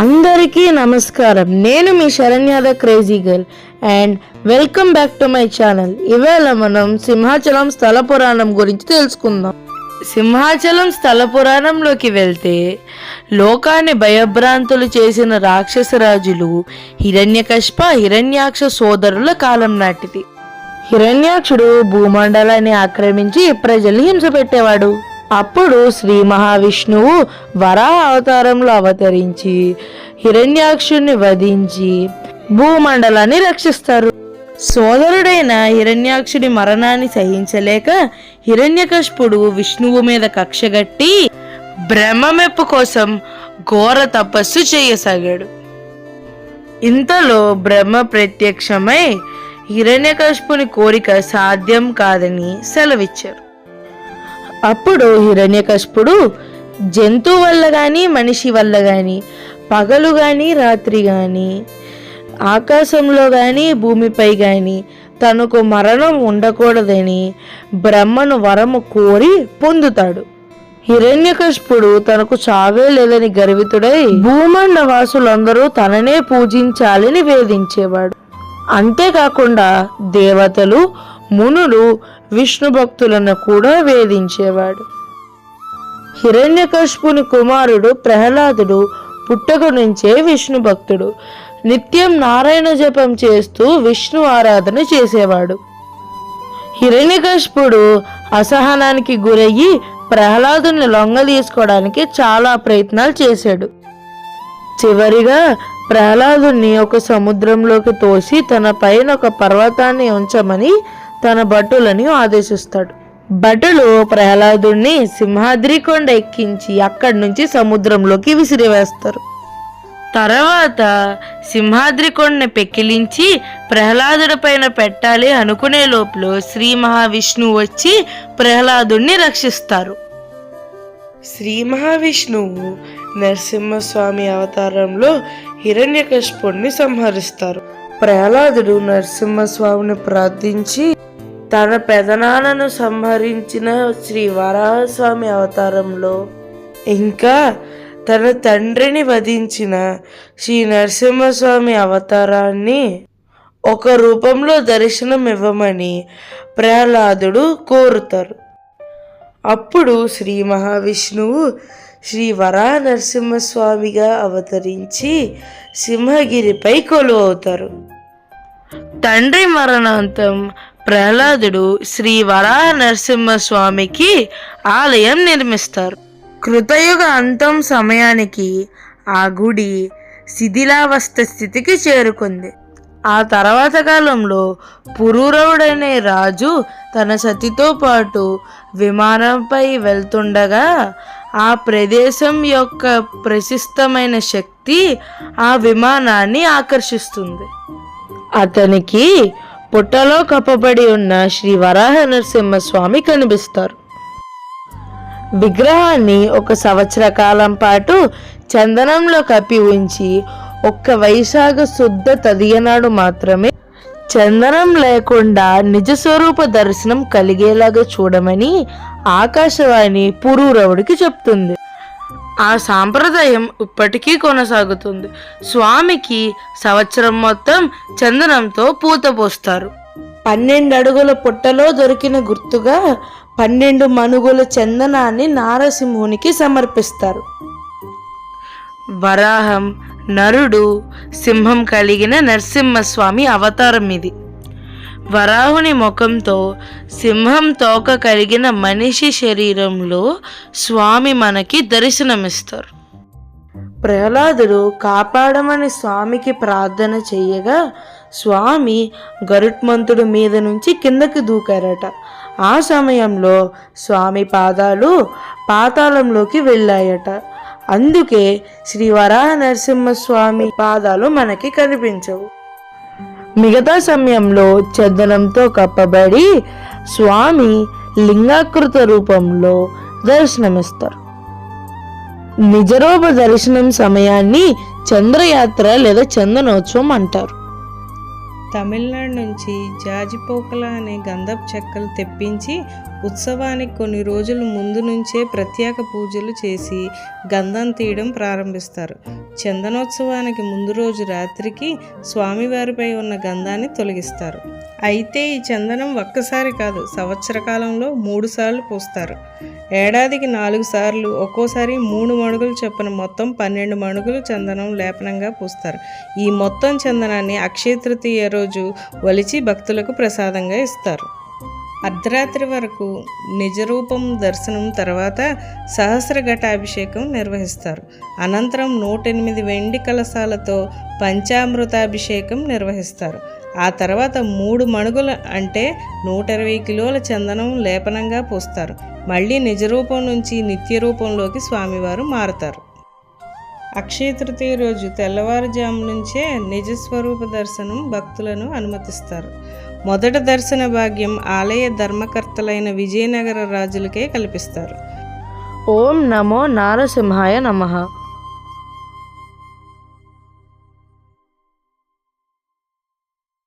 అందరికీ నమస్కారం. నేను మీ శరణ్యాద crazy girl and welcome back to my channel ఇవాళ మనం సింహాచలం స్థల పురాణం గురించి తెలుసుకుందాం. సింహాచలం స్థల పురాణంలోకి వెళ్తే లోకాన్ని భయభ్రాంతులు చేసిన రాక్షస రాజులు హిరణ్యకష్ప హిరణ్యాక్ష సోదరుల కాలం నాటిది. హిరణ్యాక్షుడు భూమండలాన్ని ఆక్రమించి ప్రజల్ని హింస పెట్టేవాడు. అప్పుడు శ్రీ మహావిష్ణువు వరాహ అవతారంలో అవతరించి హిరణ్యాక్షుణ్ణి వధించి భూమండలాన్ని రక్షిస్తారు. సోదరుడైన హిరణ్యాక్షుడి మరణాన్ని సహించలేక హిరణ్యకష్పుడు విష్ణువు మీద కక్షగట్టి బ్రహ్మమెప్పు కోసం ఘోర తపస్సు చేయసాగాడు. ఇంతలో బ్రహ్మ ప్రత్యక్షమై హిరణ్యకష్పుని కోరిక సాధ్యం కాదని సెలవిచ్చారు. అప్పుడు హిరణ్యకశిపుడు జంతువు వల్ల కానీ మనిషి వల్ల కానీ పగలు కానీ రాత్రి కానీ ఆకాశంలో కానీ భూమిపై కానీ తనకు మరణం ఉండకూడదని బ్రహ్మను వరము కోరి పొందుతాడు. హిరణ్యకశిపుడు తనకు చావే లేదని గర్వితుడై భూమండ వాసులందరూ తననే పూజించాలని వేధించేవాడు. అంతేకాకుండా దేవతలు మునులు విష్ణు భక్తులను కూడా వేధించేవాడు. హిరణ్యకశిపుని కుమారుడు ప్రహ్లాదుడు పుట్టక నుంచే విష్ణు భక్తుడు. నిత్యం నారాయణ జపం చేస్తూ విష్ణు ఆరాధన చేసేవాడు. హిరణ్యకశిపుడు అసహనానికి గురయ్యి ప్రహ్లాదుని లొంగదీసుకోవడానికి చాలా ప్రయత్నాలు చేశాడు. చివరిగా ప్రహ్లాదుని ఒక సముద్రంలోకి తోసి తన పైన ఒక పర్వతాన్ని ఉంచమని తన భటులని ఆదేశిస్తాడు. భటులు ప్రహ్లాదుని సింహాద్రి కొండ ఎక్కించి అక్కడి నుంచి సముద్రంలోకి విసిరివేస్తారు. తర్వాత సింహాద్రి కొండని పెక్కిలించి ప్రహ్లాదుడి పైన పెట్టాలి అనుకునే లోపల శ్రీ మహావిష్ణువు వచ్చి ప్రహ్లాదుడిని రక్షిస్తారు. శ్రీ మహావిష్ణువు నరసింహస్వామి అవతారంలో హిరణ్యకశిపుణ్ణి సంహరిస్తారు. ప్రహ్లాదుడు నరసింహస్వామిని ప్రార్థించి తన పెదనాన్నను సంహరించిన శ్రీ వరాహస్వామి అవతారంలో ఇంకా తన తండ్రిని వధించిన శ్రీ నరసింహస్వామి అవతారాన్ని ఒక రూపంలో దర్శనం ఇవ్వమని ప్రహ్లాదుడు కోరుతారు. అప్పుడు శ్రీ మహావిష్ణువు శ్రీ వరా నరసింహస్వామిగా అవతరించి సింహగిరిపై కొలువవుతారు. తండ్రి మరణాంతం ప్రహ్లాదుడు శ్రీ వరాహ నరసింహస్వామికి ఆలయం నిర్మిస్తారు. కృతయుగ అంతం సమయానికి ఆ గుడి శిథిలావస్థ స్థితికి చేరుకుంది. ఆ తర్వాత కాలంలో పురూరవుడనే రాజు తన సతితో పాటు విమానంపై వెళ్తుండగా ఆ ప్రదేశం యొక్క ప్రశస్తమైన శక్తి ఆ విమానాన్ని ఆకర్షిస్తుంది. అతనికి పుట్టలో కప్పబడి ఉన్న శ్రీ వరాహ నరసింహస్వామి కనిపిస్తారు. విగ్రహాన్ని ఒక సంవత్సర కాలం పాటు చందనంలో కప్పి ఉంచి ఒక్క వైశాఖ శుద్ధ తదియనాడు మాత్రమే చందనం లేకుండా నిజ స్వరూప దర్శనం కలిగేలాగా చూడమని ఆకాశవాణి పురూరవుడికి చెప్తుంది. ఆ సాంప్రదాయం ఇప్పటికీ కొనసాగుతుంది. స్వామికి సంవత్సరం మొత్తం చందనంతో పూత పోస్తారు. పన్నెండు అడుగుల పుట్టలో దొరికిన గుర్తుగా పన్నెండు మనుగుల చందనాన్ని నారసింహునికి సమర్పిస్తారు. వరాహం నరుడు సింహం కలిగిన నరసింహస్వామి అవతారం ఇది. వరాహుని ముఖంతో సింహం తోక కలిగిన మనిషి శరీరంలో స్వామి మనకి దర్శనమిస్తారు. ప్రహ్లాదుడు కాపాడమని స్వామికి ప్రార్థన చెయ్యగా స్వామి గరుత్మంతుడు మీద నుంచి కిందకి దూకారట. ఆ సమయంలో స్వామి పాదాలు పాతాళంలోకి వెళ్ళాయట. అందుకే శ్రీ వరాహ నరసింహస్వామి పాదాలు మనకి కనిపించవు. మిగతా సమయంలో చందనంతో కప్పబడి స్వామి లింగాకృత రూపంలో దర్శనమిస్తారు. నిజరూప దర్శనం సమయాన్ని చంద్రయాత్ర లేదా చందనోత్సవం అంటారు. తమిళనాడు నుంచి జాజిపోకల అనే గంధపు చెక్కలు తెప్పించి ఉత్సవానికి కొన్ని రోజుల ముందు నుంచే ప్రత్యేక పూజలు చేసి గంధం తీయడం ప్రారంభిస్తారు. చందనోత్సవానికి ముందు రోజు రాత్రికి స్వామివారిపై ఉన్న గంధాన్ని తొలగిస్తారు. అయితే ఈ చందనం ఒక్కసారి కాదు సంవత్సర కాలంలో మూడు సార్లు పూస్తారు. ఏడాదికి నాలుగు సార్లు ఒక్కోసారి మూడు మణుగులు చొప్పున మొత్తం పన్నెండు మణుగులు చందనం లేపనంగా పూస్తారు. ఈ మొత్తం చందనాన్ని అక్షయ తృతీయ రోజు వలిచి భక్తులకు ప్రసాదంగా ఇస్తారు. అర్ధరాత్రి వరకు నిజరూపం దర్శనం తర్వాత సహస్ర ఘటాభిషేకం నిర్వహిస్తారు. అనంతరం నూట ఎనిమిది వెండి కలశాలతో పంచామృతాభిషేకం నిర్వహిస్తారు. ఆ తర్వాత మూడు మణుగుల అంటే నూట ఇరవై కిలోల చందనం లేపనంగా పూస్తారు. మళ్ళీ నిజరూపం నుంచి నిత్య రూపంలోకి స్వామివారు మారతారు. అక్షయ తృతీయ రోజు తెల్లవారుజాము నుంచే నిజస్వరూప దర్శనం భక్తులను అనుమతిస్తారు. మొదట దర్శన భాగ్యం ఆలయ ధర్మకర్తలైన విజయనగర రాజులకే కల్పిస్తారు. ఓం నమో నారసింహాయ నమః.